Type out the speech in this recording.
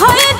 haydi